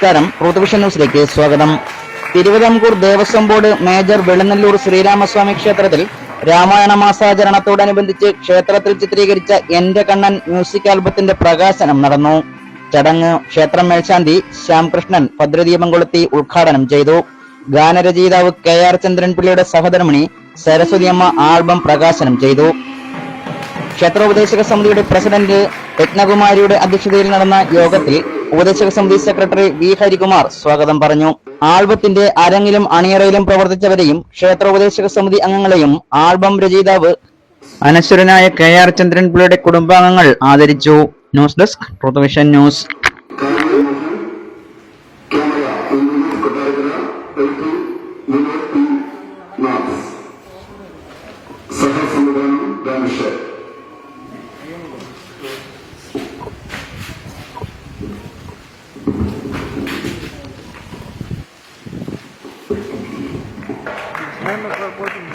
നമസ്കാരം. ഋതുവിഷൻ ന്യൂസിലേക്ക് സ്വാഗതം. തിരുവിതാംകൂർ ദേവസ്വം ബോർഡ് മേജർ വെളുന്നല്ലൂർ ശ്രീരാമസ്വാമി ക്ഷേത്രത്തിൽ രാമായണ മാസാചരണത്തോടനുബന്ധിച്ച് ക്ഷേത്രത്തിൽ ചിത്രീകരിച്ച എന്റെ കണ്ണൻ മ്യൂസിക് ആൽബത്തിന്റെ പ്രകാശനം നടന്നു. ചടങ്ങ് ക്ഷേത്രം മേൽശാന്തി ശ്യാംകൃഷ്ണൻ ഭദ്രദീപം കൊളുത്തി ഉദ്ഘാടനം ചെയ്തു. ഗാനരചയിതാവ് കെ ആർ ചന്ദ്രൻപിള്ളിയുടെ സഹധർമ്മിണി സരസ്വതിയമ്മ ആൽബം പ്രകാശനം ചെയ്തു. ക്ഷേത്രോപദേശക സമിതിയുടെ പ്രസിഡന്റ് രത്നകുമാരിയുടെ അധ്യക്ഷതയിൽ നടന്ന യോഗത്തിൽ ഉപദേശക സമിതി സെക്രട്ടറി വി ഹരികുമാർ സ്വാഗതം പറഞ്ഞു. ആൽബത്തിന്റെ അരങ്ങിലും അണിയറയിലും പ്രവർത്തിച്ചവരെയും ക്ഷേത്ര ഉപദേശക സമിതി അംഗങ്ങളെയും ആൽബം രചയിതാവ് അനശ്വരനായ കെ ആർ ചന്ദ്രൻപിള്ളയുടെ കുടുംബാംഗങ്ങൾ ആദരിച്ചു. News desk news. P Nath സഹസംവിധാനം Ми проходимо.